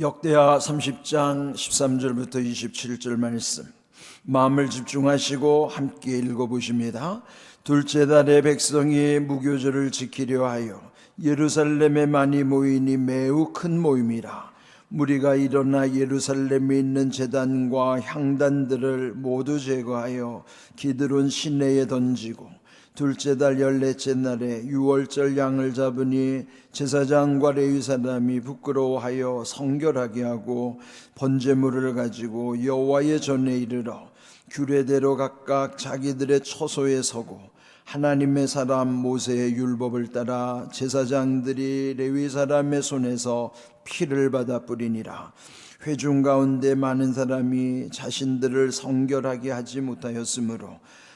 역대하 30장 13절부터 27절 말씀 마음을 집중하시고 함께 읽어보십니다. 둘째 달에 백성이 무교절을 지키려 하여 예루살렘에 많이 모이니 매우 큰 모임이라 무리가 일어나 예루살렘에 있는 제단과 향단들을 모두 제거하여 기드론 시내에 던지고 둘째 달 열넷째 날에 유월절 양을 잡으니 제사장과 레위 사람이 부끄러워하여 성결하게 하고 번제물을 가지고 여호와의 전에 이르러 규례대로 각각 자기들의 처소에 서고 하나님의 사람 모세의 율법을 따라 제사장들이 레위 사람의 손에서 피를 받아 뿌리니라. 회중 가운데 많은 사람이 자신들을 성결하게 하지 못하였으므로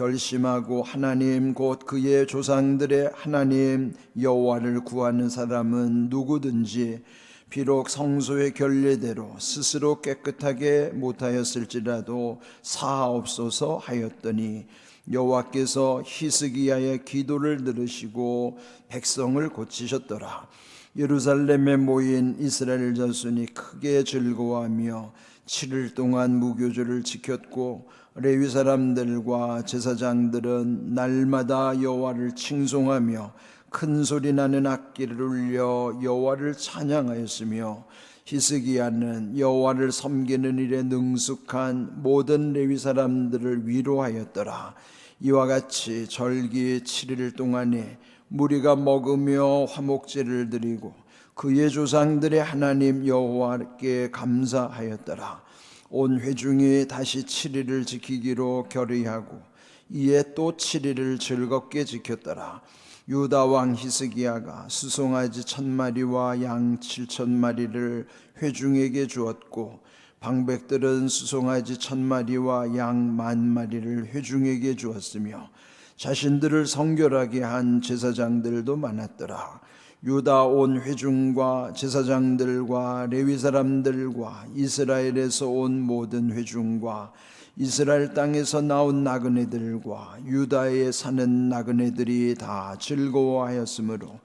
결심하고 하나님 곧 그의 조상들의 하나님 여호와를 구하는 사람은 누구든지 비록 성소의 결례대로 스스로 깨끗하게 못하였을지라도 사하옵소서 하였더니 여호와께서 히스기야의 기도를 들으시고 백성을 고치셨더라. 예루살렘에 모인 이스라엘 자손이 크게 즐거워하며 7일 동안 무교절을 지켰고 레위 사람들과 제사장들은 날마다 여호와를 칭송하며 큰 소리 나는 악기를 울려 여호와를 찬양하였으며 히스기야는 여호와를 섬기는 일에 능숙한 모든 레위 사람들을 위로하였더라. 이와 같이 절기 7일 동안에 무리가 먹으며 화목제를 드리고 그의 조상들의 하나님 여호와께 감사하였더라. 온 회중이 다시 7일을 지키기로 결의하고 이에 또 7일을 즐겁게 지켰더라. 유다 왕 히스기야가 수송아지 천 마리와 양 칠천 마리를 회중에게 주었고 방백들은 수송아지 천 마리와 양 만 마리를 회중에게 주었으며 자신들을 성결하게 한 제사장들도 많았더라. 유다 온 회중과 제사장들과 레위 사람들과 이스라엘에서 온 모든 회중과 이스라엘 땅에서 나온 나그네들과 유다에 사는 나그네들이 다 즐거워하였으므로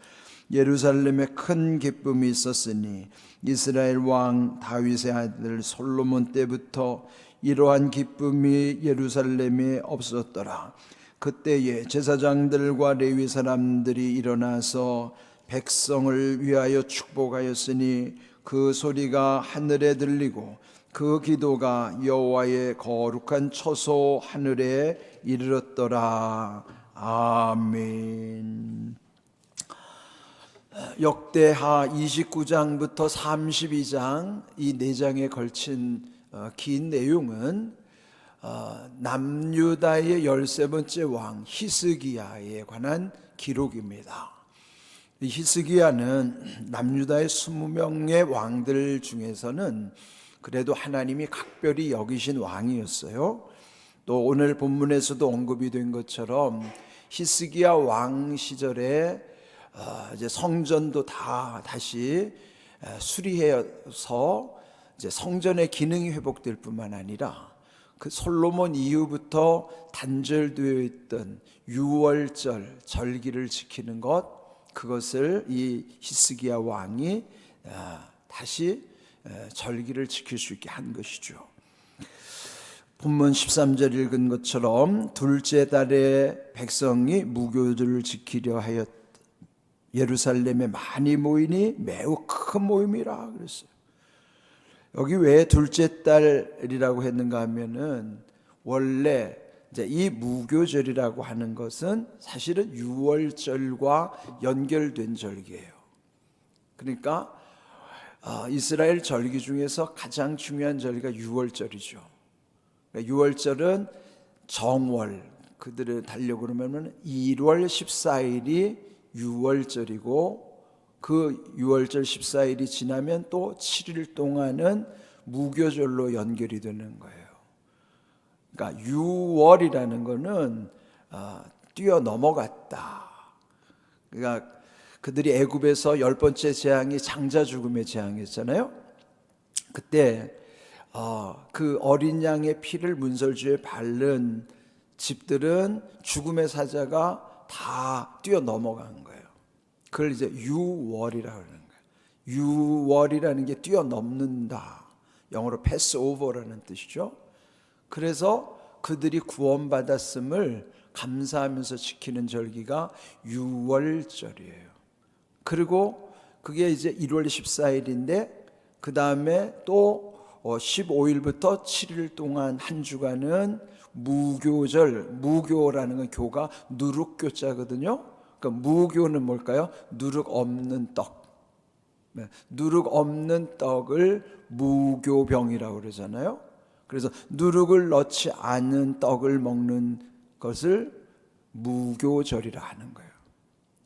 예루살렘에 큰 기쁨이 있었으니 이스라엘 왕 다윗의 아들 솔로몬 때부터 이러한 기쁨이 예루살렘에 없었더라. 그때에 제사장들과 레위 사람들이 일어나서 백성을 위하여 축복하였으니 그 소리가 하늘에 들리고 그 기도가 여호와의 거룩한 처소 하늘에 이르렀더라. 아멘. 역대하 29장부터 32장 이 네 장에 걸친 어, 긴 내용은 어, 남유다의 열세 번째 왕 히스기야에 관한 기록입니다. 이 히스기야는 남유다의 20명의 왕들 중에서는 그래도 하나님이 각별히 여기신 왕이었어요. 또 오늘 본문에서도 언급이 된 것처럼 히스기야 왕 시절에 어, 이제 성전도 다 다시 수리해서 이제 성전의 기능이 회복될 뿐만 아니라 그 솔로몬 이후부터 단절되어 있던 유월절 절기를 지키는 것 그것을 이 히스기야 왕이 다시 절기를 지킬 수 있게 한 것이죠. 본문 13절 읽은 것처럼 둘째 달에 백성이 무교절을 지키려 하였 예루살렘에 많이 모이니 매우 큰 모임이라 그랬어요. 여기 왜 둘째 달이라고 했는가 하면은 원래 이제 이 무교절이라고 하는 것은 사실은 유월절과 연결된 절기예요. 그러니까 어, 이스라엘 절기 중에서 가장 중요한 절기가 유월절이죠. 그러니까 유월절은 정월 그들을 달려 그러면은 1월 14일이 유월절이고 그 6월절 14일이 지나면 또 7일 동안은 무교절로 연결이 되는 거예요. 그러니까 유월이라는 거는 아, 뛰어 넘어갔다. 그러니까 그들이 애굽에서 열 번째 재앙이 장자 죽음의 재앙이었잖아요. 그때 어, 그 어린 양의 피를 문설주에 바른 집들은 죽음의 사자가 다 뛰어 넘어간 거예요. 그걸 이제 유월이라고 하는 거예요. 유월이라는 게 뛰어넘는다. 영어로 패스 오버라는 뜻이죠. 그래서 그들이 구원받았음을 감사하면서 지키는 절기가 유월절이에요. 그리고 그게 이제 1월 14일인데 그 다음에 또 15일부터 7일 동안 한 주간은 무교절, 무교라는 건 교가 누룩교자거든요. 그러니까 무교는 뭘까요? 누룩 없는 떡. 네, 누룩 없는 떡을 무교병이라고 그러잖아요. 그래서 누룩을 넣지 않은 떡을 먹는 것을 무교절이라 하는 거예요.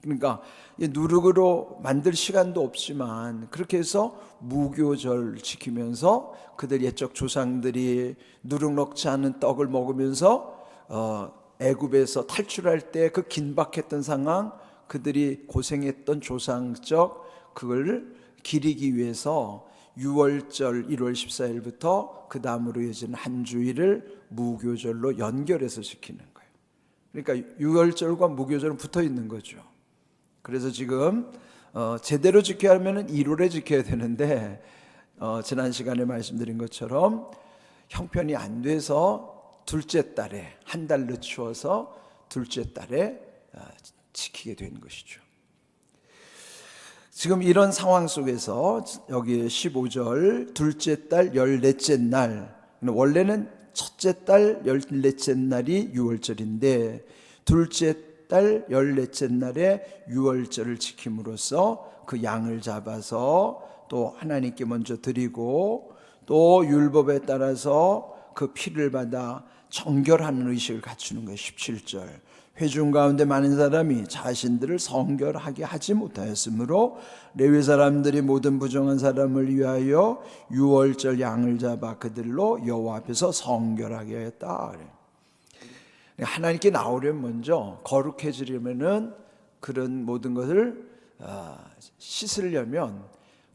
그러니까 이 누룩으로 만들 시간도 없지만 그렇게 해서 무교절 지키면서 그들 옛적 조상들이 누룩 넣지 않은 떡을 먹으면서 어, 애굽에서 탈출할 때 그 긴박했던 상황 그들이 고생했던 조상적 그걸 기리기 위해서 6월절 1월 14일부터 그 다음으로 이어지는 한 주일을 무교절로 연결해서 지키는 거예요. 그러니까 6월절과 무교절은 붙어 있는 거죠. 그래서 지금 어, 제대로 지켜야 하면은 1월에 지켜야 되는데 어, 지난 시간에 말씀드린 것처럼 형편이 안 돼서 둘째 달에 한 달 늦추어서 둘째 달에 어, 지키게 된 것이죠. 지금 이런 상황 속에서 여기 15절 둘째 달 열넷째 날 원래는 첫째 달 열넷째 날이 6월절인데 둘째 달 열넷째 날에 6월절을 지킴으로써 그 양을 잡아서 또 하나님께 먼저 드리고 또 율법에 따라서 그 피를 받아 정결하는 의식을 갖추는 거예요. 17절. 회중 가운데 많은 사람이 자신들을 성결하게 하지 못하였으므로 레위 사람들이 모든 부정한 사람을 위하여 유월절 양을 잡아 그들로 여호와 앞에서 성결하게 하였다. 하나님께 나오려면 먼저 거룩해지려면은 그런 모든 것을 아, 씻으려면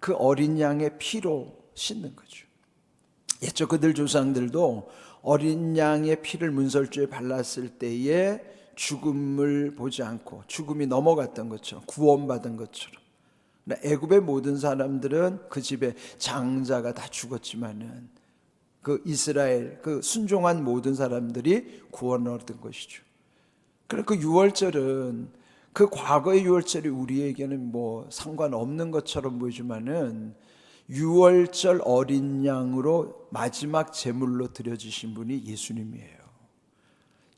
그 어린 양의 피로 씻는 거죠. 옛적 그들 조상들도 어린 양의 피를 문설주에 발랐을 때에 죽음을 보지 않고 죽음이 넘어갔던 것처럼 구원받은 것처럼 애굽의 모든 사람들은 그 집에 장자가 다 죽었지만은 그 이스라엘 그 순종한 모든 사람들이 구원을 얻은 것이죠. 그래서 그 유월절은 그 과거의 유월절이 우리에게는 뭐 상관없는 것처럼 보이지만은 유월절 어린 양으로 마지막 제물로 드려지신 분이 예수님이에요.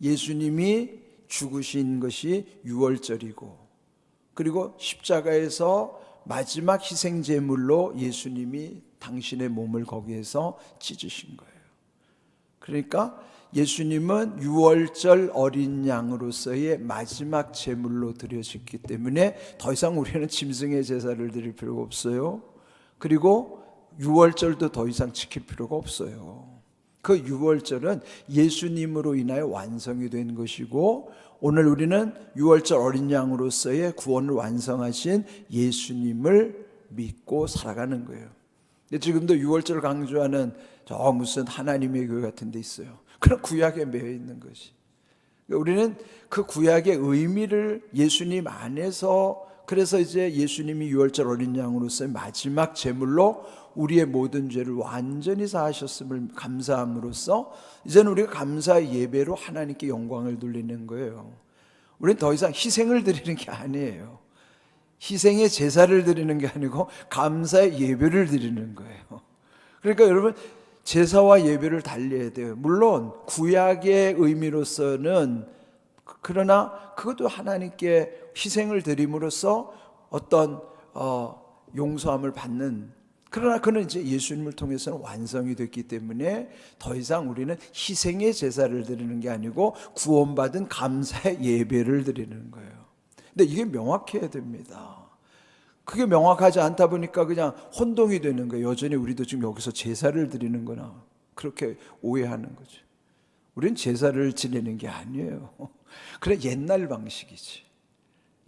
예수님이 죽으신 것이 유월절이고 그리고 십자가에서 마지막 희생 제물로 예수님이 당신의 몸을 거기에서 찢으신 거예요. 그러니까 예수님은 유월절 어린 양으로서의 마지막 제물로 드려졌기 때문에 더 이상 우리는 짐승의 제사를 드릴 필요가 없어요. 그리고 유월절도 더 이상 지킬 필요가 없어요. 그 유월절은 예수님으로 인하여 완성이 된 것이고 오늘 우리는 유월절 어린 양으로서의 구원을 완성하신 예수님을 믿고 살아가는 거예요. 지금도 유월절 강조하는 저 무슨 하나님의 교회 같은 데 있어요. 그런 구약에 매여 있는 것이. 우리는 그 구약의 의미를 예수님 안에서 그래서 이제 예수님이 유월절 어린 양으로서 마지막 제물로 우리의 모든 죄를 완전히 사하셨음을 감사함으로써 이제는 우리가 감사의 예배로 하나님께 영광을 돌리는 거예요. 우리는 더 이상 희생을 드리는 게 아니에요. 희생의 제사를 드리는 게 아니고 감사의 예배를 드리는 거예요. 그러니까 여러분 제사와 예배를 달리해야 돼요. 물론 구약의 의미로서는 그러나 그것도 하나님께 희생을 드림으로써 어떤 어, 용서함을 받는 그러나 그는 이제 예수님을 통해서는 완성이 됐기 때문에 더 이상 우리는 희생의 제사를 드리는 게 아니고 구원받은 감사의 예배를 드리는 거예요. 근데 이게 명확해야 됩니다. 그게 명확하지 않다 보니까 그냥 혼동이 되는 거예요. 여전히 우리도 지금 여기서 제사를 드리는 거나 그렇게 오해하는 거죠. 우리는 제사를 지내는 게 아니에요. 그래 옛날 방식이지.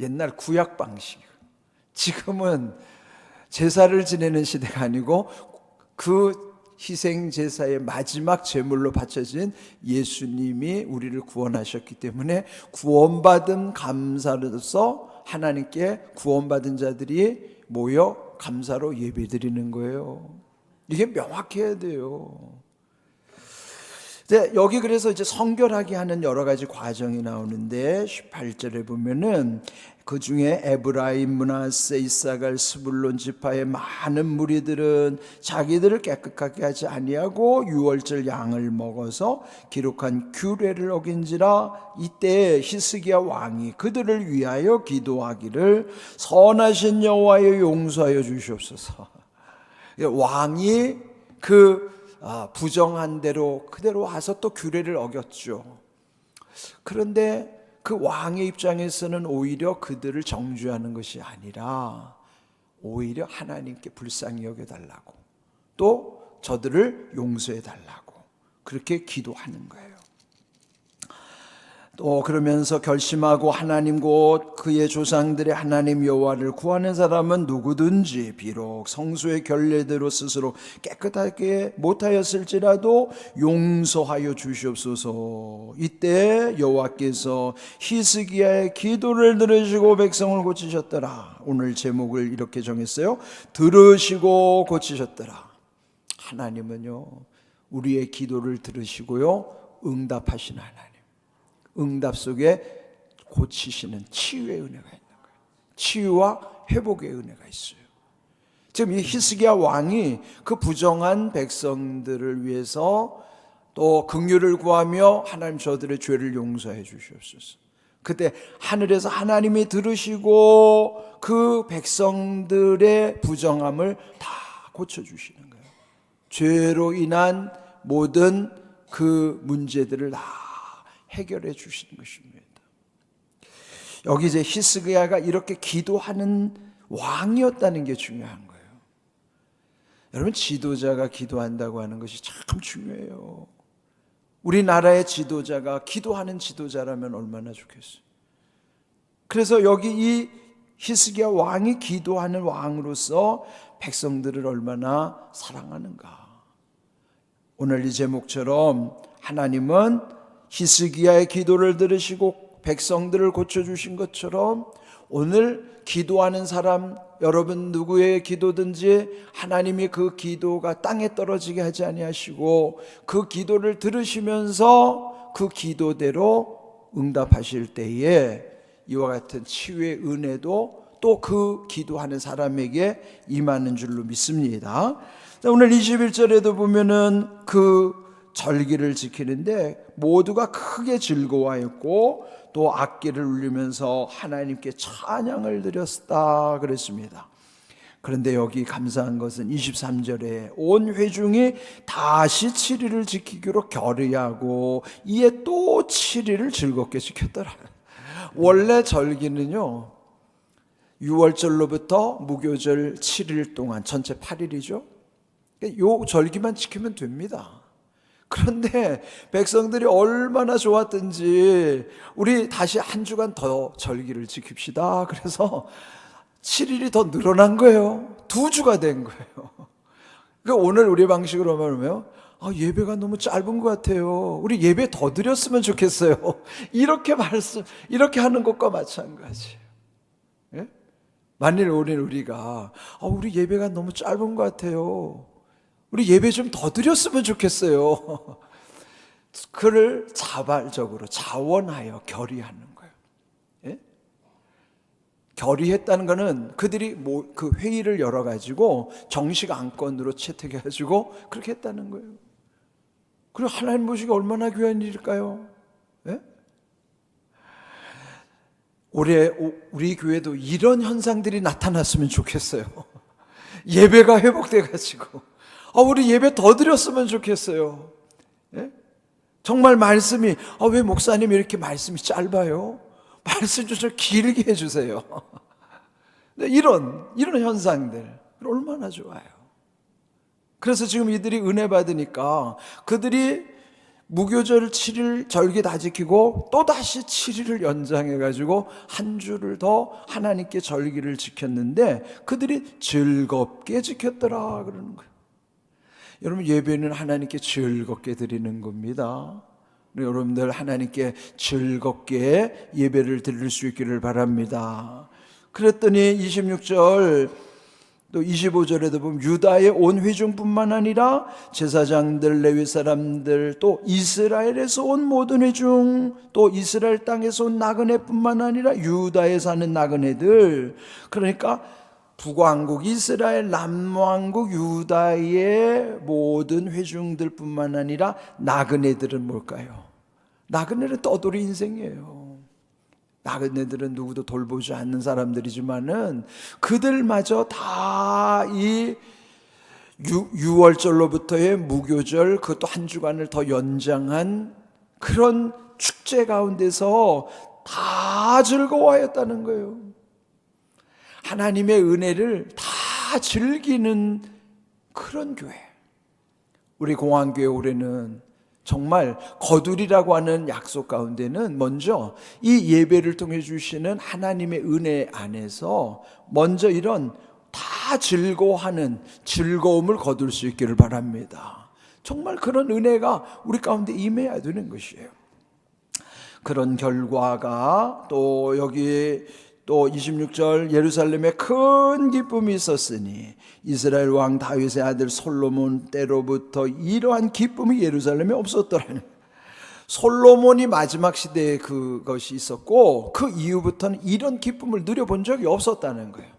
옛날 구약 방식. 지금은 제사를 지내는 시대가 아니고 그 희생 제사의 마지막 제물로 바쳐진 예수님이 우리를 구원하셨기 때문에 구원받은 감사로서 하나님께 구원받은 자들이 모여 감사로 예배드리는 거예요. 이게 명확해야 돼요. 네, 여기 그래서 이제 성결하게 하는 여러 가지 과정이 나오는데 18절에 보면은 그 중에 에브라임, 문하세, 이사갈, 스불론 지파의 많은 무리들은 자기들을 깨끗하게 하지 아니하고 유월절 양을 먹어서 기록한 규례를 어긴지라 이때 히스기야 왕이 그들을 위하여 기도하기를 선하신 여호와여 용서하여 주시옵소서. 왕이 그 아, 부정한 대로 그대로 와서 또 규례를 어겼죠. 그런데 그 왕의 입장에서는 오히려 그들을 정죄하는 것이 아니라 오히려 하나님께 불쌍히 여겨달라고 또 저들을 용서해 달라고 그렇게 기도하는 거예요. 또 그러면서 결심하고 하나님 곧 그의 조상들의 하나님 여호와를 구하는 사람은 누구든지 비록 성수의 결례대로 스스로 깨끗하게 못하였을지라도 용서하여 주시옵소서. 이때 여호와께서 히스기야의 기도를 들으시고 백성을 고치셨더라. 오늘 제목을 이렇게 정했어요. 들으시고 고치셨더라. 하나님은요 우리의 기도를 들으시고요 응답하신 하나님. 응답 속에 고치시는 치유의 은혜가 있는 거예요. 치유와 회복의 은혜가 있어요. 지금 이 히스기야 왕이 그 부정한 백성들을 위해서 또 긍휼을 구하며 하나님 저들의 죄를 용서해 주시옵소서. 그때 하늘에서 하나님이 들으시고 그 백성들의 부정함을 다 고쳐 주시는 거예요. 죄로 인한 모든 그 문제들을 다 해결해 주시는 것입니다. 여기 이제 히스기야가 이렇게 기도하는 왕이었다는 게 중요한 거예요. 여러분 지도자가 기도한다고 하는 것이 참 중요해요. 우리나라의 지도자가 기도하는 지도자라면 얼마나 좋겠어요. 그래서 여기 이 히스기야 왕이 기도하는 왕으로서 백성들을 얼마나 사랑하는가. 오늘 이 제목처럼 하나님은 히스기야의 기도를 들으시고 백성들을 고쳐 주신 것처럼 오늘 기도하는 사람 여러분 누구의 기도든지 하나님이 그 기도가 땅에 떨어지게 하지 아니하시고 그 기도를 들으시면서 그 기도대로 응답하실 때에 이와 같은 치유의 은혜도 또 그 기도하는 사람에게 임하는 줄로 믿습니다. 오늘 21절에도 보면은 그 절기를 지키는데 모두가 크게 즐거워했고 또 악기를 울리면서 하나님께 찬양을 드렸다 그랬습니다. 그런데 여기 감사한 것은 23절에 온 회중이 다시 7일을 지키기로 결의하고 이에 또 7일을 즐겁게 지켰더라. 원래 절기는요. 6월절로부터 무교절 7일 동안 전체 8일이죠. 요 절기만 지키면 됩니다. 그런데 백성들이 얼마나 좋았든지 우리 다시 한 주간 더 절기를 지킵시다. 그래서 7일이 더 늘어난 거예요. 두 주가 된 거예요. 그러니까 오늘 우리 방식으로 말하면 아, 예배가 너무 짧은 것 같아요. 우리 예배 더 드렸으면 좋겠어요. 이렇게 말씀, 이렇게 하는 것과 마찬가지예요. 예? 만일 오늘 우리가 아, 우리 예배가 너무 짧은 것 같아요. 우리 예배 좀 더 드렸으면 좋겠어요. 그를 자발적으로 자원하여 결의하는 거예요. 예? 결의했다는 것은 그들이 뭐 그 회의를 열어 가지고 정식 안건으로 채택해 가지고 그렇게 했다는 거예요. 그리고 하나님 보시기 얼마나 귀한 일일까요? 예? 올해 우리 교회도 이런 현상들이 나타났으면 좋겠어요. 예배가 회복돼 가지고 아, 우리 예배 더 드렸으면 좋겠어요. 예? 정말 말씀이 아, 왜 목사님 이렇게 말씀이 짧아요? 말씀 좀 길게 해주세요. 네, 이런 이런 현상들 얼마나 좋아요. 그래서 지금 이들이 은혜 받으니까 그들이 무교절 7일 절기 다 지키고 또 다시 7일을 연장해 가지고 한 주를 더 하나님께 절기를 지켰는데 그들이 즐겁게 지켰더라 그러는 거예요. 여러분 예배는 하나님께 즐겁게 드리는 겁니다. 여러분들 하나님께 즐겁게 예배를 드릴 수 있기를 바랍니다. 그랬더니 26절 또 25절에도 보면 유다의 온 회중뿐만 아니라 제사장들 레위 사람들 또 이스라엘에서 온 모든 회중 또 이스라엘 땅에서 온 나그네뿐만 아니라 유다에 사는 나그네들 그러니까 북왕국 이스라엘 남왕국 유다의 모든 회중들뿐만 아니라 나그네들은 뭘까요? 나그네는 떠돌이 인생이에요. 나그네들은 누구도 돌보지 않는 사람들이지만은 그들마저 다이 6월절로부터의 무교절 그것도 한 주간을 더 연장한 그런 축제 가운데서 다 즐거워했다는 거예요. 하나님의 은혜를 다 즐기는 그런 교회. 우리 공항교회 올해는 정말 거둘이라고 하는 약속 가운데는 먼저 이 예배를 통해 주시는 하나님의 은혜 안에서 먼저 이런 다 즐거워하는 즐거움을 거둘 수 있기를 바랍니다. 정말 그런 은혜가 우리 가운데 임해야 되는 것이에요. 그런 결과가 또 여기 또 26절 예루살렘에 큰 기쁨이 있었으니 이스라엘 왕 다윗의 아들 솔로몬 때로부터 이러한 기쁨이 예루살렘에 없었더라는 솔로몬이 마지막 시대에 그것이 있었고 그 이후부터는 이런 기쁨을 누려본 적이 없었다는 거예요.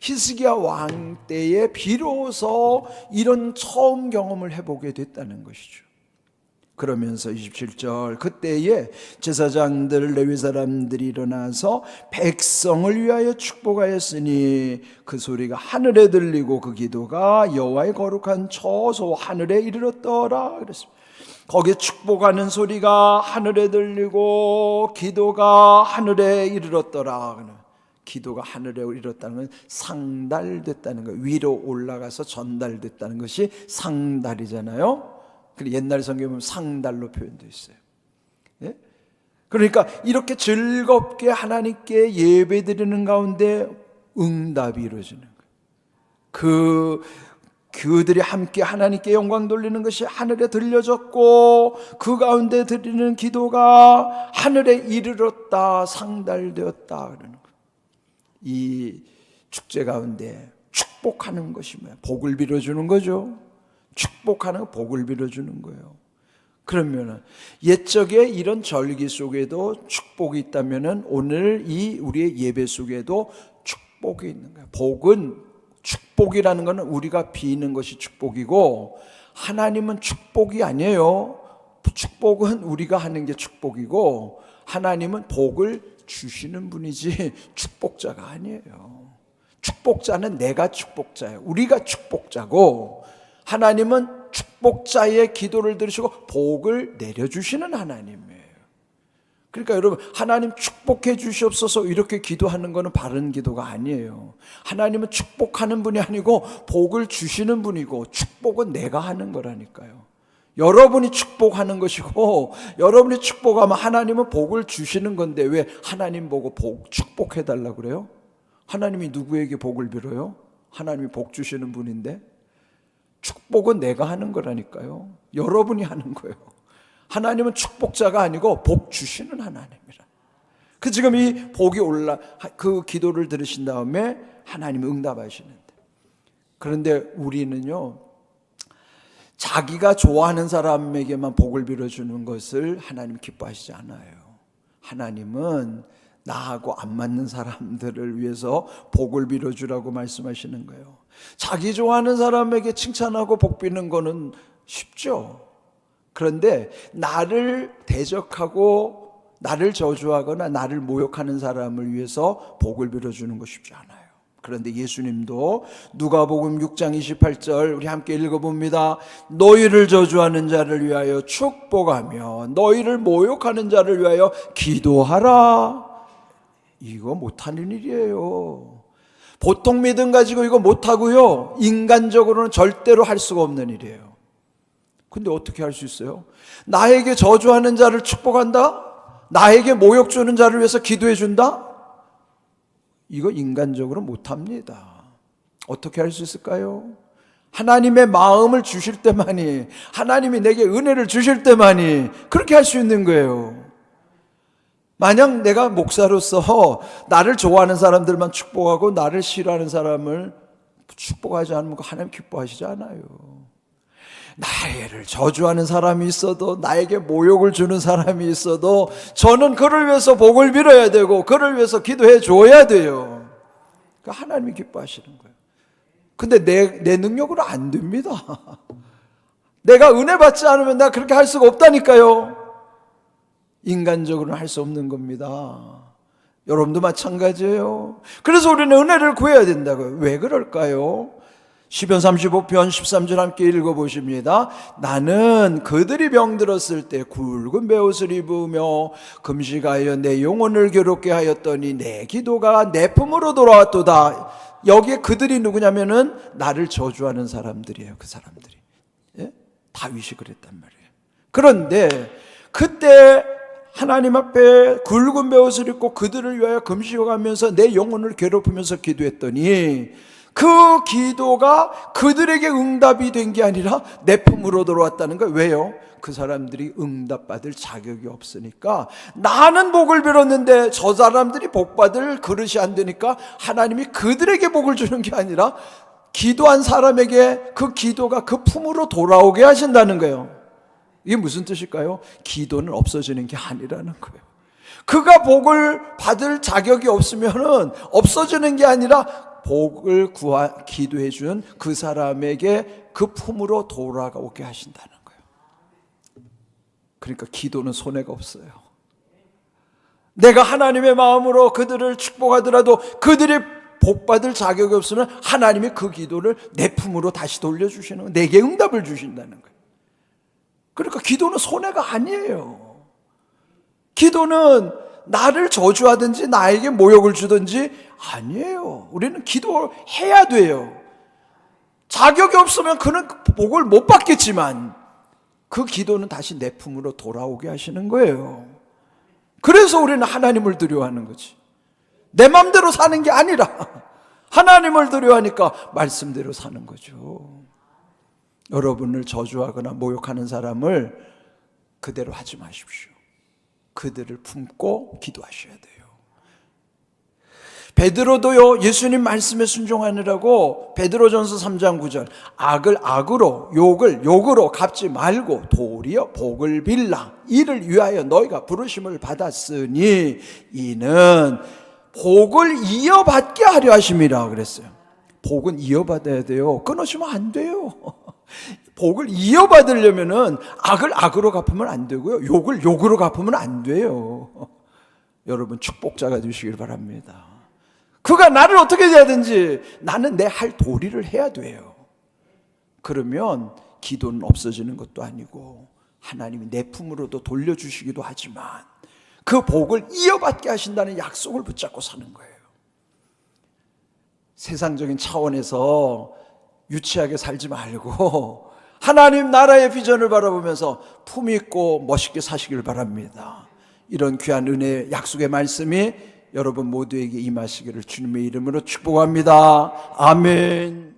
히스기야 왕 때에 비로소 이런 처음 경험을 해보게 됐다는 것이죠. 그러면서 27절 그때에 제사장들 레위 사람들이 일어나서 백성을 위하여 축복하였으니 그 소리가 하늘에 들리고 그 기도가 여호와의 거룩한 처소 하늘에 이르렀더라 그랬습니다. 거기에 축복하는 소리가 하늘에 들리고 기도가 하늘에 이르렀더라. 기도가 하늘에 이르렀다는 건 상달됐다는 거예요. 위로 올라가서 전달됐다는 것이 상달이잖아요. 옛날 성경에 보면 상달로 표현되어 있어요. 예? 그러니까 이렇게 즐겁게 하나님께 예배드리는 가운데 응답이 이루어지는 거예요. 그 그들이 함께 하나님께 영광 돌리는 것이 하늘에 들려졌고 그 가운데 드리는 기도가 하늘에 이르렀다 상달되었다 그러는 거예요. 이 축제 가운데 축복하는 것이 뭐야? 복을 빌어주는 거죠. 축복하는 복을 빌어주는 거예요. 그러면은 옛적에 이런 절기 속에도 축복이 있다면은 오늘 이 우리의 예배 속에도 축복이 있는 거예요. 복은 축복이라는 것은 우리가 비는 것이 축복이고 하나님은 축복이 아니에요. 축복은 우리가 하는 게 축복이고 하나님은 복을 주시는 분이지 축복자가 아니에요. 축복자는 내가 축복자예요. 우리가 축복자고 하나님은 축복자의 기도를 들으시고 복을 내려주시는 하나님이에요. 그러니까 여러분 하나님 축복해 주시옵소서 이렇게 기도하는 것은 바른 기도가 아니에요. 하나님은 축복하는 분이 아니고 복을 주시는 분이고 축복은 내가 하는 거라니까요. 여러분이 축복하는 것이고 여러분이 축복하면 하나님은 복을 주시는 건데 왜 하나님 보고 복 축복해 달라 그래요? 하나님이 누구에게 복을 빌어요? 하나님이 복 주시는 분인데 축복은 내가 하는 거라니까요. 여러분이 하는 거예요. 하나님은 축복자가 아니고 복 주시는 하나님이라. 그 지금 이 복이 올라 그 기도를 들으신 다음에 하나님이 응답하시는데. 그런데 우리는요. 자기가 좋아하는 사람에게만 복을 빌어 주는 것을 하나님 기뻐하시지 않아요. 하나님은 나하고 안 맞는 사람들을 위해서 복을 빌어 주라고 말씀하시는 거예요. 자기 좋아하는 사람에게 칭찬하고 복 비는 거는 쉽죠. 그런데 나를 대적하고 나를 저주하거나 나를 모욕하는 사람을 위해서 복을 빌어주는 거 쉽지 않아요. 그런데 예수님도 누가복음 6장 28절 우리 함께 읽어봅니다. 너희를 저주하는 자를 위하여 축복하며 너희를 모욕하는 자를 위하여 기도하라. 이거 못하는 일이에요. 보통 믿음 가지고 이거 못하고요. 인간적으로는 절대로 할 수가 없는 일이에요. 근데 어떻게 할 수 있어요? 나에게 저주하는 자를 축복한다? 나에게 모욕 주는 자를 위해서 기도해 준다? 이거 인간적으로 못합니다. 어떻게 할 수 있을까요? 하나님의 마음을 주실 때만이, 하나님이 내게 은혜를 주실 때만이 그렇게 할 수 있는 거예요. 만약 내가 목사로서 나를 좋아하는 사람들만 축복하고 나를 싫어하는 사람을 축복하지 않으면 그 하나님 기뻐하시지 않아요. 나를 저주하는 사람이 있어도 나에게 모욕을 주는 사람이 있어도 저는 그를 위해서 복을 빌어야 되고 그를 위해서 기도해 줘야 돼요. 그러니까 하나님이 기뻐하시는 거예요. 근데 내, 내 능력으로 안 됩니다. 내가 은혜 받지 않으면 내가 그렇게 할 수가 없다니까요. 인간적으로는 할 수 없는 겁니다. 여러분도 마찬가지예요. 그래서 우리는 은혜를 구해야 된다고요. 왜 그럴까요? 시편 35편 13절 함께 읽어보십니다. 나는 그들이 병들었을 때 굵은 베옷을 입으며 금식하여 내 영혼을 괴롭게 하였더니 내 기도가 내 품으로 돌아왔도다. 여기에 그들이 누구냐면은 나를 저주하는 사람들이에요. 그 사람들이. 예? 다윗이 그랬단 말이에요. 그런데 그때 하나님 앞에 굵은 베옷을 입고 그들을 위하여 금식하면서 내 영혼을 괴롭히면서 기도했더니 그 기도가 그들에게 응답이 된 게 아니라 내 품으로 들어왔다는 거예요. 왜요? 그 사람들이 응답받을 자격이 없으니까 나는 복을 빌었는데 저 사람들이 복받을 그릇이 안 되니까 하나님이 그들에게 복을 주는 게 아니라 기도한 사람에게 그 기도가 그 품으로 돌아오게 하신다는 거예요. 이게 무슨 뜻일까요? 기도는 없어지는 게 아니라는 거예요. 그가 복을 받을 자격이 없으면은 없어지는 게 아니라 복을 구하 기도해 준그 사람에게 그 품으로 돌아오게 하신다는 거예요. 그러니까 기도는 손해가 없어요. 내가 하나님의 마음으로 그들을 축복하더라도 그들이 복 받을 자격이 없으면 하나님이 그 기도를 내 품으로 다시 돌려주시는 거예요. 내게 응답을 주신다는 거예요. 그러니까 기도는 손해가 아니에요. 기도는 나를 저주하든지 나에게 모욕을 주든지 아니에요. 우리는 기도해야 돼요. 자격이 없으면 그는 복을 못 받겠지만 그 기도는 다시 내 품으로 돌아오게 하시는 거예요. 그래서 우리는 하나님을 두려워하는 거지. 내 마음대로 사는 게 아니라 하나님을 두려워하니까 말씀대로 사는 거죠. 여러분을 저주하거나 모욕하는 사람을 그대로 하지 마십시오. 그들을 품고 기도하셔야 돼요. 베드로도요 예수님 말씀에 순종하느라고 베드로전서 3장 9절 악을 악으로 욕을 욕으로 갚지 말고 도리어 복을 빌라 이를 위하여 너희가 부르심을 받았으니 이는 복을 이어받게 하려 하심이라 그랬어요. 복은 이어받아야 돼요. 끊어지면 안 돼요. 복을 이어받으려면은 악을 악으로 갚으면 안 되고요. 욕을 욕으로 갚으면 안 돼요. 여러분 축복자가 되시길 바랍니다. 그가 나를 어떻게 해야든지 나는 내 할 도리를 해야 돼요. 그러면 기도는 없어지는 것도 아니고 하나님이 내 품으로도 돌려주시기도 하지만 그 복을 이어받게 하신다는 약속을 붙잡고 사는 거예요. 세상적인 차원에서 유치하게 살지 말고 하나님 나라의 비전을 바라보면서 품 있고 멋있게 사시길 바랍니다. 이런 귀한 은혜 약속의 말씀이 여러분 모두에게 임하시기를 주님의 이름으로 축복합니다. 아멘.